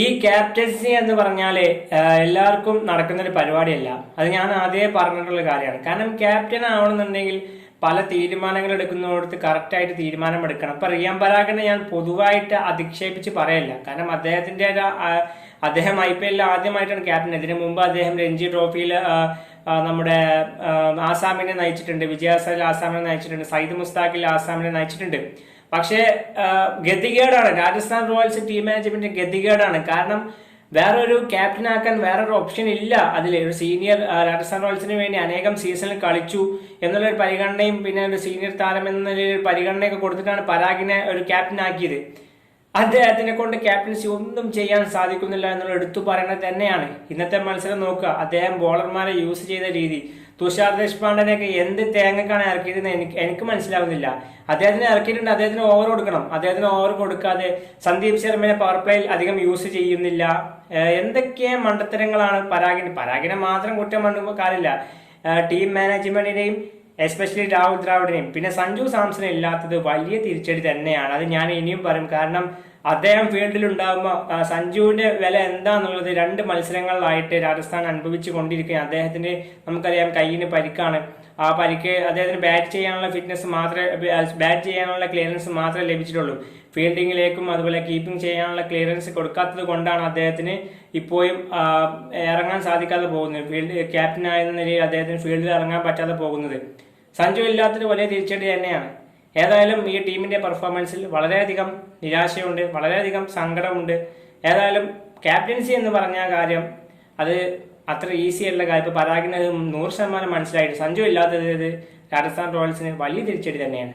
ഈ ക്യാപ്റ്റൻസി എന്ന് പറഞ്ഞാൽ എല്ലാവർക്കും നടക്കുന്ന ഒരു പരിപാടിയല്ല. അത് ഞാൻ ആദ്യമേ പറഞ്ഞിട്ടുള്ള കാര്യമാണ്. കാരണം ക്യാപ്റ്റൻ ആവണമെന്നുണ്ടെങ്കിൽ പല തീരുമാനങ്ങൾ എടുക്കുന്നിടത്ത് കറക്റ്റ് ആയിട്ട് തീരുമാനം എടുക്കണം. ഇപ്പൊ റിയാൻ പരാഗിനെ ഞാൻ പൊതുവായിട്ട് അധിക്ഷേപിച്ച് പറയല്ല. കാരണം അദ്ദേഹത്തിന്റെ അദ്ദേഹം ഐ പി എല്ലിൽ ആദ്യമായിട്ടാണ് ക്യാപ്റ്റൻ ഇതിനു മുമ്പ് അദ്ദേഹം രഞ്ജി ട്രോഫിയിൽ നമ്മുടെ ആസാമിനെ നയിച്ചിട്ടുണ്ട്. വിജയാസൽ ആസാമിനെ നയിച്ചിട്ടുണ്ട്. സയ്യിദ് മുസ്താഖിൽ ആസാമിനെ നയിച്ചിട്ടുണ്ട്. പക്ഷേ ഗതികേടാണ്. രാജസ്ഥാൻ റോയൽസ് ടീം മാനേജ്മെന്റ് ഗതികേടാണ്. കാരണം വേറൊരു ക്യാപ്റ്റനാക്കാൻ വേറൊരു ഓപ്ഷൻ ഇല്ല. അതിൽ ഒരു സീനിയർ രാജസ്ഥാൻ റോയൽസിന് വേണ്ടി അനേകം സീസണിൽ കളിച്ചു എന്നുള്ളൊരു പരിഗണനയും പിന്നെ ഒരു സീനിയർ താരം എന്ന നിലയിലൊരു പരിഗണനയൊക്കെ കൊടുത്തിട്ടാണ് പരാഗിനെ ഒരു ക്യാപ്റ്റൻ ക്യാപ്റ്റനാക്കിയത് അദ്ദേഹത്തിനെ കൊണ്ട് ക്യാപ്റ്റൻസി ഒന്നും ചെയ്യാൻ സാധിക്കുന്നില്ല എന്നുള്ള എടുത്തു പറയുന്നത് തന്നെയാണ്. ഇന്നത്തെ മത്സരം നോക്കുക. അദ്ദേഹം ബോളർമാരെ യൂസ് ചെയ്ത രീതി. തുഷാർ ദേശ്പാണ്ഡനെയൊക്കെ എന്ത് തേങ്ങക്കാണ് ഇറക്കിയതെന്ന് എനിക്ക് എനിക്ക് മനസ്സിലാവുന്നില്ല. അദ്ദേഹത്തിന് ഇറക്കിയിട്ടുണ്ട് അദ്ദേഹത്തിന് ഓവർ കൊടുക്കണം. അദ്ദേഹത്തിന് ഓവർ കൊടുക്കാതെ സന്ദീപ് ശർമ്മനെ പവർ പ്ലേയിൽ അധികം യൂസ് ചെയ്യുന്നില്ല. എന്തൊക്കെ മണ്ടത്തരങ്ങളാണ് പരാഗിന്? പരാഗിനെ മാത്രം കുറ്റം കണ്ടു കാര്യമില്ല. ടീം മാനേജ്മെന്റിനെയും എസ്പെഷ്യലി രാഹുൽ ദ്രാവിഡിനെയും. പിന്നെ സഞ്ജു സാംസൺ ഇല്ലാത്തത് വലിയ തിരിച്ചടി തന്നെയാണ്. അത് ഞാൻ ഇനിയും പറയും. കാരണം അദ്ദേഹം ഫീൽഡിൽ ഉണ്ടാകുമ്പോൾ സഞ്ജുവിന്റെ വില എന്താന്നുള്ളത് രണ്ട് മത്സരങ്ങളിലായിട്ട് രാജസ്ഥാൻ അനുഭവിച്ചു കൊണ്ടിരിക്കുകയാണ്. അദ്ദേഹത്തിന് നമുക്കറിയാം കയ്യിന് പരിക്കാണ്. ആ പരിക്ക് അദ്ദേഹത്തിന് ബാറ്റ് ചെയ്യാനുള്ള ഫിറ്റ്നസ് മാത്രമേ ബാറ്റ് ചെയ്യാനുള്ള ക്ലിയറൻസ് മാത്രമേ ലഭിച്ചിട്ടുള്ളൂ. ഫീൽഡിങ്ങിലേക്കും അതുപോലെ കീപ്പിംഗ് ചെയ്യാനുള്ള ക്ലിയറൻസ് കൊടുക്കാത്തത് കൊണ്ടാണ് അദ്ദേഹത്തിന് ഇപ്പോഴും ഇറങ്ങാൻ സാധിക്കാതെ പോകുന്നത്. ഫീൽഡ് ക്യാപ്റ്റൻ ആയെന്ന നിലയിൽ അദ്ദേഹത്തിന് ഫീൽഡിൽ ഇറങ്ങാൻ പറ്റാതെ പോകുന്നത്. സഞ്ജു ഇല്ലാത്തൊരു വലിയ തിരിച്ചടി തന്നെയാണ്. ഏതായാലും ഈ ടീമിന്റെ പെർഫോമൻസിൽ വളരെയധികം നിരാശയുണ്ട് വളരെയധികം സങ്കടമുണ്ട് ഏതായാലും ക്യാപ്റ്റൻസി എന്ന് പറഞ്ഞ കാര്യം അത് അത്ര ഈസി അല്ല കാര്യം. ഇപ്പൊ പരാഗിന് നൂറ് ശതമാനം മനസ്സിലായിട്ട് സഞ്ജു ഇല്ലാത്തത് രാജസ്ഥാൻ റോയൽസിന് വലിയ തിരിച്ചടി തന്നെയാണ്.